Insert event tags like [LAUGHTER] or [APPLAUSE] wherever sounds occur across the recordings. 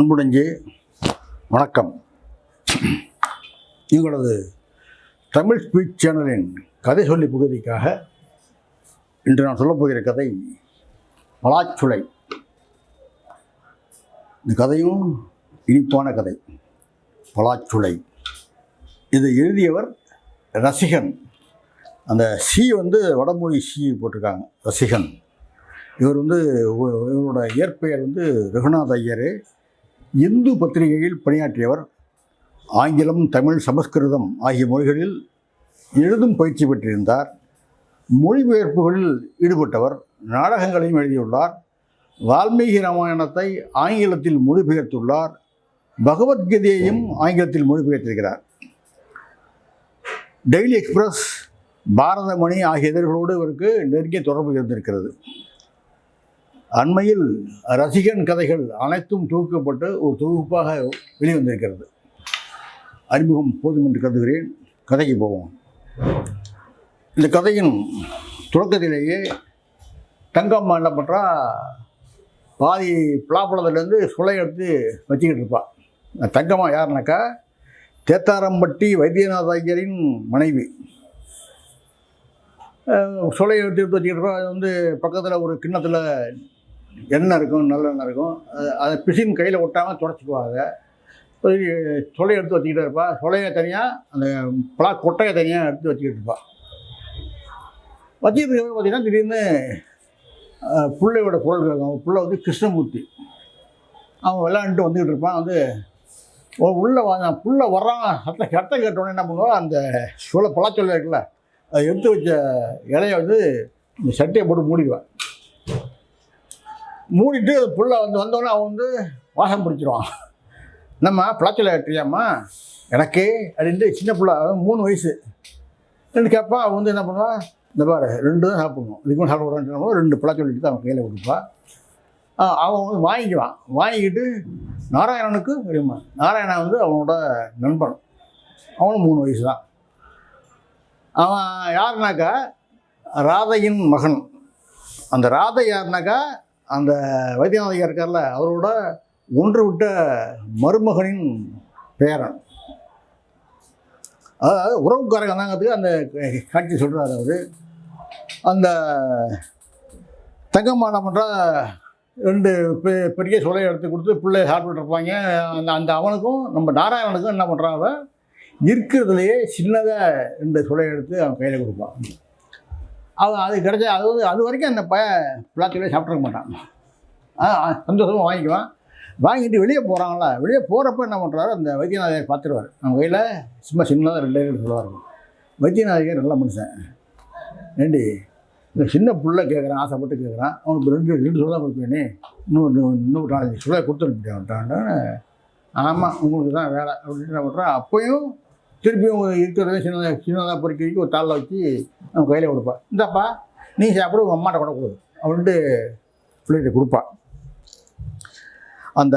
அன்புடைஞ்சு வணக்கம். எங்களது தமிழ் ஸ்பீச் சேனலின் கதை சொல்லி பகுதிக்காக இன்று நான் சொல்லப்போகிற கதை மலாச்சுளை. இந்த கதையும் இனிப்பான கதை பலாச்சுளை இதை எழுதியவர் ரசிகன். அந்த சி வந்து வடமொழி சி போட்டிருக்காங்க ரசிகன். இவர் வந்து இவரோட இயற்பெயர் வந்து ரகுநாத் ஐயர். இந்து பத்திரிகையில் பணியாற்றியவர் ஆங்கிலம் தமிழ் சமஸ்கிருதம் ஆகிய மொழிகளில் எழுதும் பயிற்சி பெற்றிருந்தார். மொழிபெயர்ப்புகளில் ஈடுபட்டவர் நாடகங்களையும் எழுதியுள்ளார். வால்மீகி ராமாயணத்தை ஆங்கிலத்தில் மொழிபெயர்த்துள்ளார். பகவத்கீதையையும் ஆங்கிலத்தில் மொழிபெயர்த்திருக்கிறார். டெய்லி எக்ஸ்பிரஸ் பாரதமணி ஆகிய இதழ்களோடு இவருக்கு நெருங்கிய தொடர்பு இருந்திருக்கிறது. அண்மையில் ரசிகன் கதைகள் அனைத்தும் தொகுக்கப்பட்டு ஒரு தொகுப்பாக வெளிவந்திருக்கிறது. அறிமுகம் போதும் என்று கருதுகிறேன். கதைக்கு போவோம். இந்த கதையின் தொடக்கத்திலேயே தங்கம்மா என்ன பண்ணுறா பாதி பலாப்பழத்துலேருந்து சுளை எடுத்து வச்சுக்கிட்டு இருப்பாள் தங்கம்மா யாருனாக்கா தேத்தாரம்பட்டி வைத்தியநாத ஐயரின் மனைவி சுளையை எடுத்து எடுத்து வச்சுக்கிட்டு இருப்பா. அது வந்து பக்கத்தில் ஒரு கிண்ணத்தில் எண்ணெய் இருக்கும் நல்லெண்ணெய் இருக்கும். அதை பிசின் கையில் ஒட்டாமல் துடைச்சிக்குவாங்க. சரி சொலையை எடுத்து வச்சுக்கிட்டே இருப்பா. சொலையை தனியாக அந்த பலா கொட்டையை தனியாக எடுத்து வச்சுக்கிட்டு இருப்பா. வச்சுக்கிட்டு இருக்க பார்த்தீங்கன்னா திடீர்னு பிள்ளையோட புள்ளையோட குரல் கேட்கும். அவன் பிள்ளை வந்து கிருஷ்ணமூர்த்தி. அவன் விளையாண்டுட்டு வந்துக்கிட்டு இருப்பான். வந்து உள்ளே வா புள்ள வர்றான். சத்த சத்தம் கேட்டோன்னே என்ன பண்ணுவான் அந்த சுளை பலாச்சொல்லை இருக்குல்ல அதை எடுத்து வச்ச இலைய வந்து இந்த சட்டையை போட்டு மூடிடுவேன் மூடிட்டு புள்ள வந்து வந்தோடனே அவன் வந்து வாசம் பிடிச்சிருவான். நம்ம பிளாச்சில் ஏற்றியாம்மா? எனக்கு அப்படின்ட்டு சின்ன பிள்ளை மூணு வயசு. ரெண்டு கேட்பா அவன் வந்து என்ன பண்ணுவான்? இந்த பாரு ரெண்டு தான் சாப்பிடணும். இதுக்கும் சாப்பிட்றான்னு ரெண்டு பிளாச்சொல்லிட்டு அவன் கையில் கொடுப்பா. அவன் வந்து வாங்கிக்குவான். வாங்கிக்கிட்டு நாராயணனுக்கு தெரியுமா? நாராயணன் வந்து அவனோட நண்பன். அவனும் மூணு வயசு தான். அவன் யாருனாக்கா ராதையின் மகன். அந்த ராதை யாருனாக்கா அந்த வைத்தியநாதையா இருக்கார்ல அவரோட ஒன்று விட்ட மருமகனின் பேரன். அதாவது உறவுக்கார தாங்கிறதுக்கு அந்த காட்சி சொல்கிறார் அவர். அந்த தங்கம்மா என்ன ரெண்டு பெ- பெரிய சுளையை எடுத்து கொடுத்து பிள்ளைய சாப்பிட்டுருப்பாங்க இருப்பாங்க. அந்த அந்த அவனுக்கும் நம்ம நாராயணனுக்கும் என்ன பண்ணுறான் அவன் இருக்கிறதுலையே சின்னதாக ரெண்டு சுலையை எடுத்து அவன் கையில் கொடுப்பான். அவன் அது கிடைச்ச அது வந்து அது வரைக்கும் அந்த பையன் பிளாத்திலே சாப்பிட்ருக்க மாட்டான். ஆ ஆ, வாங்கிக்குவான். வாங்கிட்டு வெளியே போகிறாங்களா வெளியே போகிறப்ப என்ன பண்ணுறாரு அந்த வைத்தியநாதையர் பார்த்துருவார். நம்ம கையில் சும்மா சின்னதாக ரெண்டு ரெண்டு சொல்லுவார் வைத்தியநாதகர் நல்ல மனுஷன். ஏண்டி இந்த சின்ன புள்ள கேட்குறான் ஆசைப்பட்டு கேட்குறான் அவனுக்கு ரெண்டு ரெண்டு சொல்ல கொடுப்பேனே இன்னும் இன்னும் நாலஞ்சு சொல்ல கொடுத்துருப்பேன் ஆமாம் உங்களுக்கு தான் வேலை. அப்படின்னு என்ன பண்ணுறான் அப்போயும் திருப்பியும் இருக்கிறத சின்னதாக சின்னதாக பொறுக்கி ஒரு தாளில் வச்சு அவன் கையில் கொடுப்பா. இந்தாப்பா நீ சாப்பிடு உங்கள் அம்மாட்ட கூட கொடு. அப்படின்ட்டு பிள்ளைகிட்ட கொடுப்பா. அந்த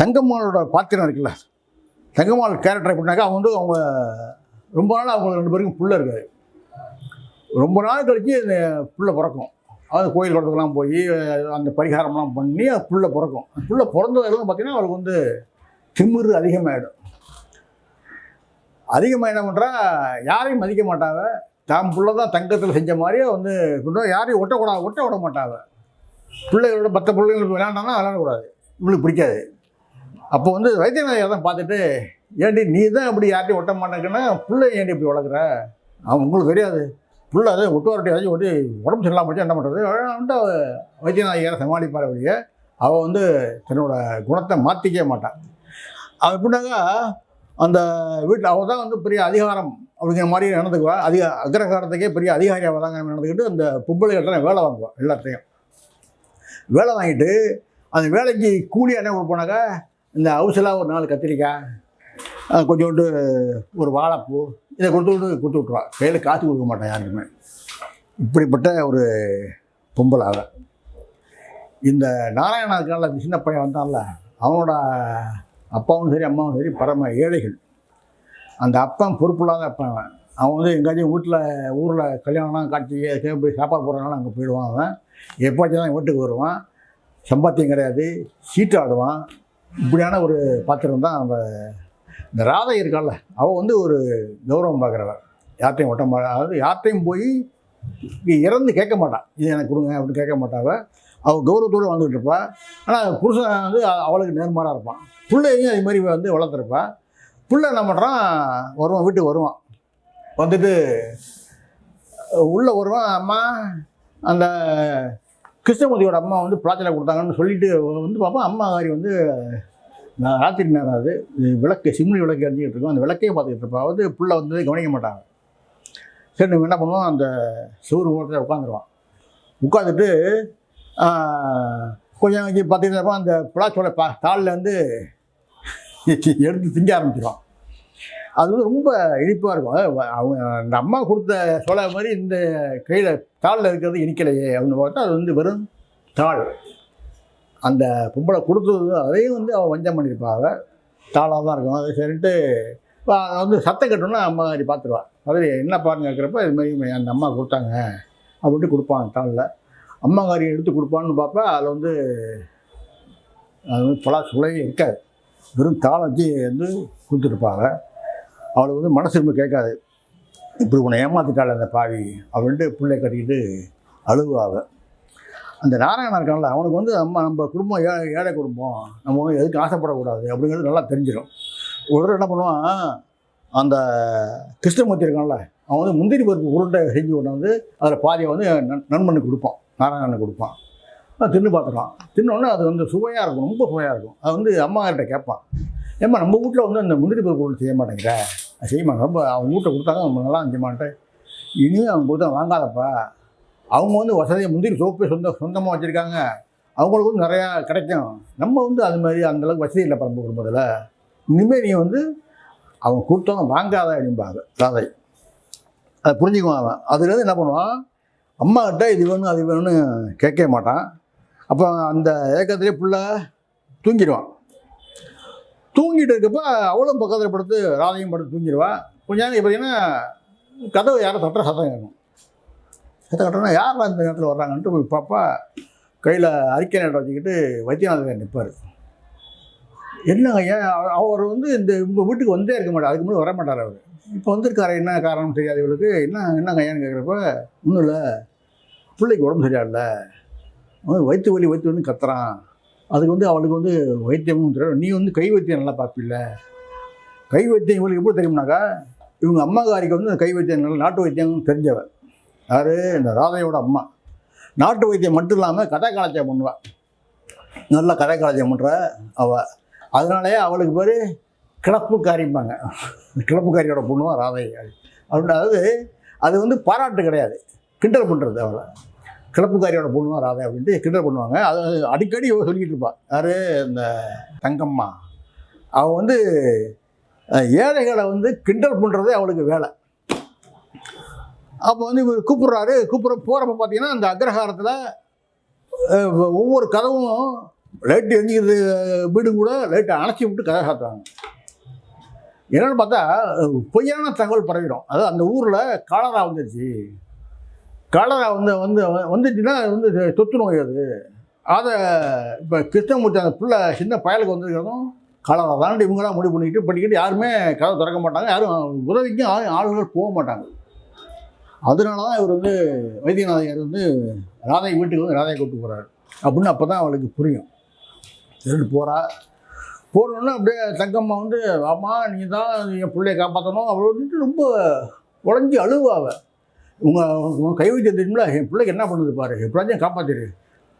தங்கம்மாளோட பாத்திரம் இருக்குல்ல தங்கம்மாள் கேரக்டர் எப்படின்னாக்கா அவங்க வந்து அவங்க ரொம்ப நாள் அவங்க ரெண்டு பேருக்கும் புள்ள இருக்காது ரொம்ப நாள் கழிச்சு இந்த புள்ள பிறக்கும். அது கோயில் குளத்துக்கெல்லாம் போய் அந்த பரிகாரம்லாம் பண்ணி அது புள்ள பிறக்கும். புள்ள பிறந்ததுலாம் பார்த்தீங்கன்னா அவருக்கு வந்து திமிரு அதிகமாகிடும் அதிகமாக என்ன பண்ணுறா யாரையும் மதிக்க மாட்டாங்க தான் பிள்ளை தான் தங்கத்தில் செஞ்ச மாதிரியே வந்து கொண்டு யாரையும் ஒட்டக்கூடாது ஒட்ட விட மாட்டாங்க பிள்ளைகளோட மற்ற பிள்ளைங்களுக்கு விளையாண்டானா விளையாடக்கூடாது இவளுக்கு பிடிக்காது. அப்போ வந்து வைத்தியநாதையை தான் பார்த்துட்டு ஏண்டி நீ தான் இப்படி யார்ட்டையும் ஒட்ட மாட்டேங்கன்னா பிள்ளை ஏண்டி இப்படி வளர்க்குற? அவன் உங்களுக்கு தெரியாது. பிள்ளை அதை ஒட்டு வரட்டி ஏதாச்சும் ஒட்டி உடம்பு சரியில்லாம போச்சு என்ன பண்ணுறது வந்துட்டு அவ வைத்தியநாதையாரை சமாளிப்பார் வழியே அவள் வந்து தன்னோட குணத்தை மாற்றிக்கவே மாட்டான் அவன் எப்படின்னாக்கா அந்த வீட்டில் அவள் தான் வந்து பெரிய அதிகாரம் அப்படிங்கிற மாதிரி நடந்துக்குவா. அதிக அக்ரகாரத்துக்கே பெரிய அதிகாரியாக தாங்க நடந்துக்கிட்டு அந்த பொம்பளைகள்ட்ட வேலை வாங்குவாள் எல்லாத்தையும். வேலை வாங்கிட்டு அந்த வேலைக்கு கூலி என்ன கொடுப்போனாக்கா இந்த அவுசலாக ஒரு நாலு கத்திரிக்காய் கொஞ்சோண்டு ஒரு வாழைப்பூ இதை கொடுத்து விட்டு கொடுத்து விட்ருவா கையில் காசு கொடுக்க மாட்டேன் யாருக்குமே. இப்படிப்பட்ட ஒரு பொம்பளை இந்த நாராயணா இருக்கான்ல சின்ன பையன் வந்தான்ல அவனோட அப்பாவும் சரி அம்மாவும் சரி பரம ஏழைகள். அந்த அப்பன் பொறுப்பில்லாத அப்பன் அவன். அவன் வந்து எங்கேயாச்சும் வீட்டில் ஊரில் கல்யாணம்லாம் காட்சி எங்கேயும் போய் சாப்பாடு போடுறதுனால அங்கே போயிடுவான் அவன். எப்போச்சும் தான் வீட்டுக்கு வருவான். சம்பாத்தியம் கிடையாது சீட்டு ஆடுவான். இப்படியான ஒரு பாத்திரம் தான் அந்த இந்த ராதை இருக்கால அவள் வந்து ஒரு கௌரவம் பார்க்குறவ யார்த்தையும் ஒட்ட மாட்டா அதாவது யார்த்தையும் போய் இறந்து கேட்க மாட்டான் இது எனக்கு கொடுங்க அப்படின்னு கேட்க மாட்டாவ அவள் கௌரவத்தோடு வாழ்ந்துகிட்டு இருப்பாள் ஆனால் புருஷன் வந்து அவளுக்கு நேர்மாராக இருப்பான். பிள்ளையும் அது மாதிரி வந்து வளர்த்துருப்பா. பிள்ளை என்ன பண்ணுறான் வருவான் வீட்டுக்கு வருவான். வந்துட்டு உள்ளே வருவான் அம்மா அந்த கிருஷ்ணமூர்த்தியோட அம்மா வந்து பிளாச்சனை கொடுத்தாங்கன்னு சொல்லிட்டு வந்து பார்ப்போம். அம்மா மாதிரி வந்து நான் ராத்திரி நேரம் அது விளக்கு சிம்னி விளக்கு எரிஞ்சிக்கிட்டு இருக்கோம். அந்த விளக்கையே பார்த்துக்கிட்டு இருப்பா. வந்து புள்ள வந்து கவனிக்க மாட்டாங்க. சரி நம்ம என்ன பண்ணுவோம்? அந்த சூறு ஓரத்தில் உட்காந்துருவான். உட்காந்துட்டு கொஞ்சம் இங்கே பார்த்தீங்கன்னா அந்த புலாச்சோட பா தாளில் வந்து [LAUGHS] எடுத்து திங்க ஆரம்பிச்சிடும் அது வந்து ரொம்ப இனிப்பாக இருக்கும். அவங்க அந்த அம்மா கொடுத்த சோழ மாதிரி இந்த கையில் தாளில் இருக்கிறது இனிக்கலையே அப்படின்னு பார்த்தா அது வந்து வெறும் தாள். அந்த பொம்பளை கொடுத்தது அதையும் வந்து அவள் வஞ்சம் பண்ணியிருப்பாங்க. அவள் தாளாக தான் இருக்கும். அது சரின்ட்டு இப்போ அதை வந்து சத்தம் கட்டணும்னா அம்மா மாதிரி பார்த்துருவாள் அது என்ன பாருங்க கேட்குறப்ப இது மாதிரி அந்த அம்மா கொடுத்தாங்க. அப்படின்ட்டு கொடுப்பான் தாளில். அம்மாக்காரி எடுத்து கொடுப்பான்னு பார்ப்பேன். அதில் வந்து அது வந்து பலா சுளையே இருக்காது வெறும் தாளம் வச்சு வந்து கொடுத்துருப்பாங்க அவளுக்கு வந்து மனசு ரொம்ப கேட்காது. இப்படி உன்னை ஏமாத்திட்டாள் அந்த பாவி அப்படின்ட்டு பிள்ளை கட்டிக்கிட்டு அழுவாவ அந்த நாராயணன் இருக்கான்ல அவனுக்கு வந்து அம்மா நம்ம குடும்பம் ஏழை ஏழை குடும்பம். நம்ம வந்து எதுக்கு ஆசைப்படக்கூடாது அப்படிங்கிறது நல்லா தெரிஞ்சிடும் ஒரு என்ன பண்ணுவான் அந்த கிருஷ்ணமூர்த்தி இருக்கான்ல அவன் வந்து முந்திரி பருப்பு உருண்டை செஞ்சு கொண்டு வந்து அதில் பாதியை வந்து நண்பனுக்கு கொடுப்பான். நாராயணனுக்கு கொடுப்பான். தின்னு பார்த்துருவான் தின்னோடனே அது வந்து சுவையாக இருக்கும் ரொம்ப சுவையாக இருக்கும். அது வந்து அம்மாக்கிட்ட கேட்பான். ஏம்மா நம்ம வீட்டில் வந்து அந்த முந்திரி பருப்பு பொருள் செய்ய மாட்டேங்கிற? செய்யுமா? செய்ய மாட்டேன் ரொம்ப அவங்க வீட்டை கொடுத்தாங்க நம்ம நல்லா செய்ய மாட்டேன். இனியும் அவங்க கொடுத்தா வாங்காதப்பா. அவங்க வந்து வசதியை முந்திரி சோப்பே சொந்த சொந்தமாக வச்சுருக்காங்க. அவங்களுக்கு வந்து நிறையா கிடைக்கும். நம்ம வந்து அது மாதிரி அந்தளவுக்கு வசதி இல்லை பரம்பு குடும்பத்தில். இனிமேல் நீ வந்து அவங்க கொடுத்தவங்க வாங்காத அப்படிம்பாங்க. ராதை அதை புரிஞ்சுக்குவான் அவன். அதுலேருந்து என்ன பண்ணுவான்? அம்மாக்கிட்ட இது வேணும் அது வேணும்னு கேட்கவே மாட்டான். அப்போ அந்த ஏக்கத்திலே புள்ள தூங்கிடுவான். தூங்கிட்டு இருக்கப்போ அவளும் பக்கத்தில் படுத்து ராதையும் படுத்து தூங்கிடுவான் கொஞ்ச நேரம் பார்த்தீங்கன்னா கதவு யாரும் தட்டுற சத்தம் கேட்கும். சத்தம் கட்டணும் யார் அந்த நேரத்தில் வர்றாங்கன்ட்டு போய் பாப்பா கையில் அறிக்கை நேரம் வச்சுக்கிட்டு வைத்தியநாதன் நிற்பார் என்னங்க ஏன் அவர் வந்து இந்த உங்கள் வீட்டுக்கு வந்தே இருக்க மாட்டார் அதுக்கு முன்னாடி வர மாட்டார் அவர். இப்போ வந்திருக்காரு என்ன காரணம் தெரியாது இவளுக்கு. என்ன என்ன கையான்னு கேட்குறப்ப ஒன்றும் இல்லை. பிள்ளைக்கு உடம்பு சரியா இல்லை வயிற்று வலி வயிற்று வந்து கத்துறான். அதுக்கு வந்து அவளுக்கு வந்து வைத்தியமும் தெரியும். நீ வந்து கை வைத்தியம் நல்லா பார்ப்பில்ல. கை வைத்தியம் இவளுக்கு எப்படி தெரியும்னாக்கா இவங்க அம்மாக்காரிக்கு வந்து கை வைத்தியம் நல்லா நாட்டு வைத்தியம் தெரிஞ்சவன். யார்? இந்த ராதையோட அம்மா. நாட்டு வைத்தியம் மட்டும் இல்லாமல் கதை காலச்சியம் பண்ணுவாள் நல்லா கதை காலச்சியம் பண்ணுற அவள் அதனாலேயே அவளுக்கு பேர் கிளப்புக்காரிம்பாங்க. கிளப்புக்காரியோட பொண்ணுவான் ராதை. அப்படின்னு அதாவது அது வந்து பாராட்டு கிடையாது. கிண்டல் பண்ணுறது அவளை. கிளப்புக்காரியோட பொண்ணுவா ராதை அப்படின்ட்டு கிண்டல் பண்ணுவாங்க. அது அடிக்கடி சொல்லிக்கிட்டு இருப்பாள் யார்? இந்த தங்கம்மா. அவள் வந்து ஏழைகளை வந்து கிண்டல் பண்ணுறதே அவளுக்கு வேலை. அப்போ வந்து இவர் கூப்பிட்றாரு. கூப்பிட்ற போகிறப்ப பார்த்தீங்கன்னா அந்த அக்ரஹாரத்தில் ஒவ்வொரு கதவும் லைட் எரிஞ்சிக்கிறது வீடு கூட லைட்டை அணைச்சி விட்டு கதை காத்துவாங்க என்னென்னு பார்த்தா பொய்யான தகவல் பரவிடும். அதாவது அந்த ஊரில் காலரா வந்துருச்சு. காலரா வந்து வந்து வந்துச்சுன்னா அது வந்து தொத்து நோய் அது. அதை இப்போ கிருஷ்ணமூர்த்தி அந்த பிள்ளை சின்ன பயலுக்கு வந்திருக்கிறதும் கலரை தாண்டி இவங்களாம் முடிவு பண்ணிக்கிட்டு பண்ணிக்கிட்டு யாருமே கதை திறக்க மாட்டாங்க. யாரும் உதவிக்கும் ஆள் போக மாட்டாங்க. அதனால தான் இவர் வந்து வைத்தியநாதையர் வந்து ராதை வீட்டுக்கு வந்து ராதையை கூப்பிட்டு போகிறாரு அப்படின்னு அப்போ தான் அவளுக்கு புரியும். திருட்டு போகிறா போனோடனே அப்படியே தங்கம்மா வந்து அம்மா நீ தான் என் பிள்ளைய காப்பாற்றணும் அவள் வந்துட்டு ரொம்ப உடஞ்சி அழுவாவை உங்கள் உங்கள் கை வைத்தியம் என் பிள்ளைக்கு என்ன பண்ணுது பாரு? எப்படியாச்சும் காப்பாற்றிடு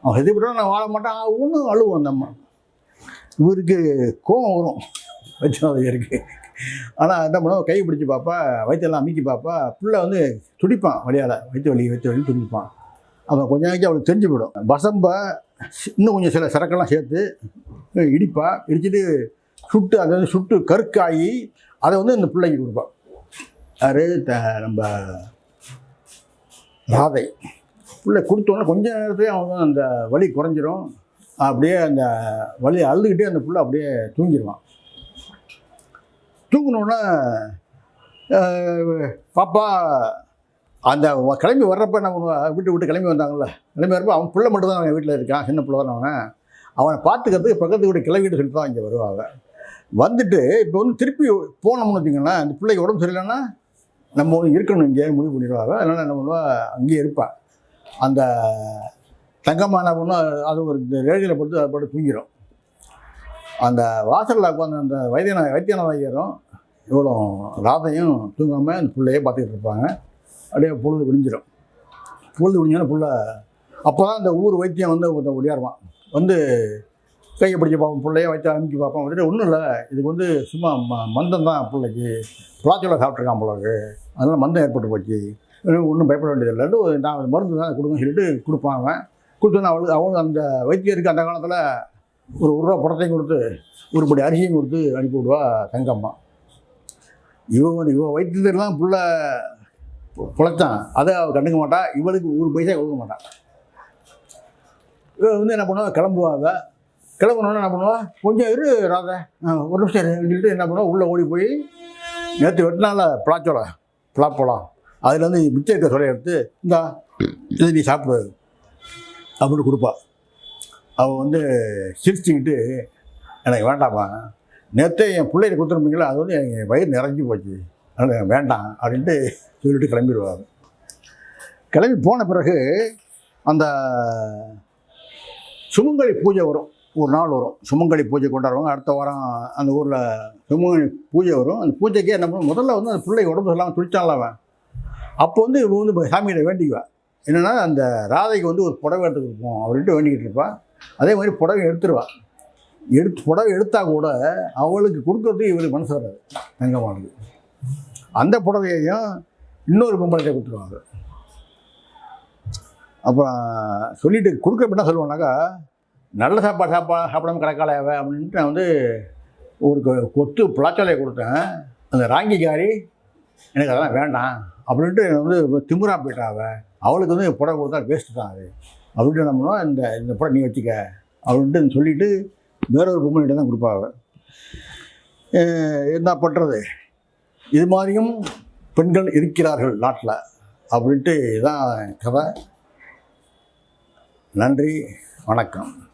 அவன் எது விட்டா நான் வாழ மாட்டான். ஒன்றும் அழுவும் அந்த அம்மா. இவருக்கு கோவம் வரும். வச்சாதையருக்கு ஆனால் என்ன பண்ணுவோம் கை பிடிச்சி பார்ப்பா வயிற்றெல்லாம் அமைக்கி பார்ப்பா. பிள்ளை வந்து துடிப்பான் வழியால். வயிற்று வலி வயிற்று வலி துடிப்பான். அவன் கொஞ்ச நாளைக்கு அவளுக்கு தெரிஞ்சு போயிடும். வசம்பை இன்னும் கொஞ்சம் சில சரக்கெல்லாம் சேர்த்து இடிப்பா. இடிச்சிட்டு சுட்டு அதை வந்து சுட்டு கருக்காயி அதை வந்து இந்த பிள்ளைக்கு கொடுப்பான். யாரு? த நம்ம யாதை பிள்ளை கொடுத்தோன்னே கொஞ்ச நேரத்துலேயே அவன் அந்த வலி குறைஞ்சிரும். அப்படியே அந்த வலி அழுதுகிட்டே அந்த புள்ள அப்படியே தூங்கிடுவான் தூங்கினோடனே பாப்பா அந்த கிளம்பி வர்றப்ப நான் வீட்டு விட்டு கிளம்பி வந்தாங்கல்ல. கிளம்பி வரப்போ அவன் பிள்ளை மட்டும் தான் வீட்டில் இருக்கான். சின்ன பிள்ளை தான் அவன். அவனை பார்த்துக்கிறதுக்கு பக்கத்து கூட கிளம்பிட்டு சொல்லிட்டு தான் இங்கே வருவாங்க வந்துட்டு இப்போ வந்து திருப்பி போனோம்னு வச்சிங்கன்னா அந்த பிள்ளைக்கு உடம்பு சரியில்லைன்னா நம்ம வந்து இருக்கணும் இங்கே முடிவு பண்ணிடுவாங்க அதனால் என்ன பண்ணுவா அங்கேயே இருப்பாள் அந்த தங்கம்மா பொண்ணு அது ஒரு ரேடியில் போட்டு அதை போட்டு தூங்கிடும் அந்த வாசலில் உட்காந்து அந்த வைத்தியன வைத்தியநாத ஐயரும் இவ்வளோ ராதையும் தூங்காமல் அந்த பிள்ளையே பார்த்துக்கிட்டு இருப்பாங்க. அப்படியே பொழுது விடிஞ்சிடும் பொழுது விடிஞ்சோன்னா புள்ள அப்போ தான் அந்த ஊர் வைத்தியம் வந்து ஒருத்தன் ஒடியாருவான் வந்து கையை பிடிச்சி பார்ப்போம் பிள்ளைய வச்சு அமுக்கி பார்ப்போம். வந்துட்டு ஒன்றும் இல்லை. இதுக்கு வந்து சும்மா ம மந்தம் தான் பிள்ளைக்கு. பிளாச்சோலை சாப்பிட்ருக்கான் பிள்ளைக்கு அதனால் மந்தம் ஏற்பட்டு போச்சு. ஒன்றும் பயப்பட வேண்டியதில்லை. நான் மருந்து தான் கொடுங்கன்னு சொல்லிட்டு கொடுப்பான் அவன். கொடுத்தோன்னே அவளுக்கு அவளுக்கு அந்த வைத்தியருக்கு அந்த காலத்தில் ஒரு ஒரு ரூபா படத்தையும் கொடுத்து ஒரு படி அரிசியும் கொடுத்து அனுப்பி விடுவா தங்கம்மா. இவன் வந்து இவன் வைத்தியத்திலாம் புள்ள பிழைச்சான். அதை அவள் கண்டுக்க மாட்டா. இவளுக்கு ஒரு பைசா கொடுக்க மாட்டான் இவன் வந்து என்ன பண்ணுவா கிளம்புவாங்க கிளம்புனோடனே என்ன பண்ணுவோம் கொஞ்சம் இரு ராதா. ஒரு நிமிஷம் இரு சொல்லிட்டு என்ன பண்ணுவோம் உள்ளே ஓடி போய் நேற்று வெட்டினால பிளாச்சோலை பிளாப்போலாம் அதுலேருந்து மிச்சம் இருக்க சொல்ல எடுத்து இந்தா இதை நீ சாப்பிடு அப்படின்னு கொடுப்பா. அவள் வந்து சிரிச்சுக்கிட்டு எனக்கு வேண்டாம்மா. நேற்றே என் பிள்ளைய கொடுத்துருப்பீங்களா அது வந்து எங்கள் வயிறு நிறைஞ்சு போச்சு. அதனால் வேண்டாம் அப்படின்ட்டு சொல்லிட்டு கிளம்பிடுவாங்க கிளம்பி போன பிறகு அந்த சுமங்கலி பூஜை வரும். ஒரு நாள் வரும். சுமங்கலி பூஜை கொண்டாடுவாங்க. அடுத்த வாரம் அந்த ஊரில் சுமங்கலி பூஜை வரும். அந்த பூஜைக்கே என்ன பண்ணுவோம் முதல்ல வந்து அந்த பிள்ளை உடம்பு சொல்லாமல் துடிச்சான்ல அவன். அப்போ வந்து இவன் வந்து இப்ப வேண்டிக்குவேன் வேண்டிக்குவா. என்னென்னா அந்த ராதைக்கு வந்து ஒரு புடவை எடுத்து கொடுப்போம். அவர்கிட்ட வேண்டிக்கிட்டு இருப்பான் அதே மாதிரி புடவை எடுத்துருவான் எடுத்து புடவை எடுத்தால் கூட அவளுக்கு கொடுக்கறதுக்கு இவருக்கு மனசு வராது. தங்கமானது. அந்த புடவையையும் இன்னொரு பொம்பளத்தை கொடுத்துருவாங்க. அப்புறம் சொல்லிட்டு கொடுக்க என்ன சொல்லுவானாக்கா நல்ல சாப்பாடு சாப்பா சாப்பிடாம கிடக்காளே அவ அப்படின்ட்டு நான் வந்து ஒரு கொ- கொத்து புலாச்சோலையை கொடுத்தேன். அந்த ராங்கிக்காரி எனக்கு அதெல்லாம் வேண்டாம் அப்படின்ட்டு வந்து திமுறா போயிட்டா அவளுக்கு வந்து புடவை கொடுத்தா வேஸ்ட்டு தான் அது. அப்படின்ட்டு என்ன இந்த இந்த புடவை நீ வச்சுக்க அப்படின்ட்டு சொல்லிவிட்டு வேற ஒரு பொம்மனிட்ட தான் கொடுப்பா என்ன பண்ணுறது இது மாதிரியும் பெண்கள் இருக்கிறார்கள் நாட்டில் அப்படின்ட்டு இதுதான் கதை. நன்றி. வணக்கம்.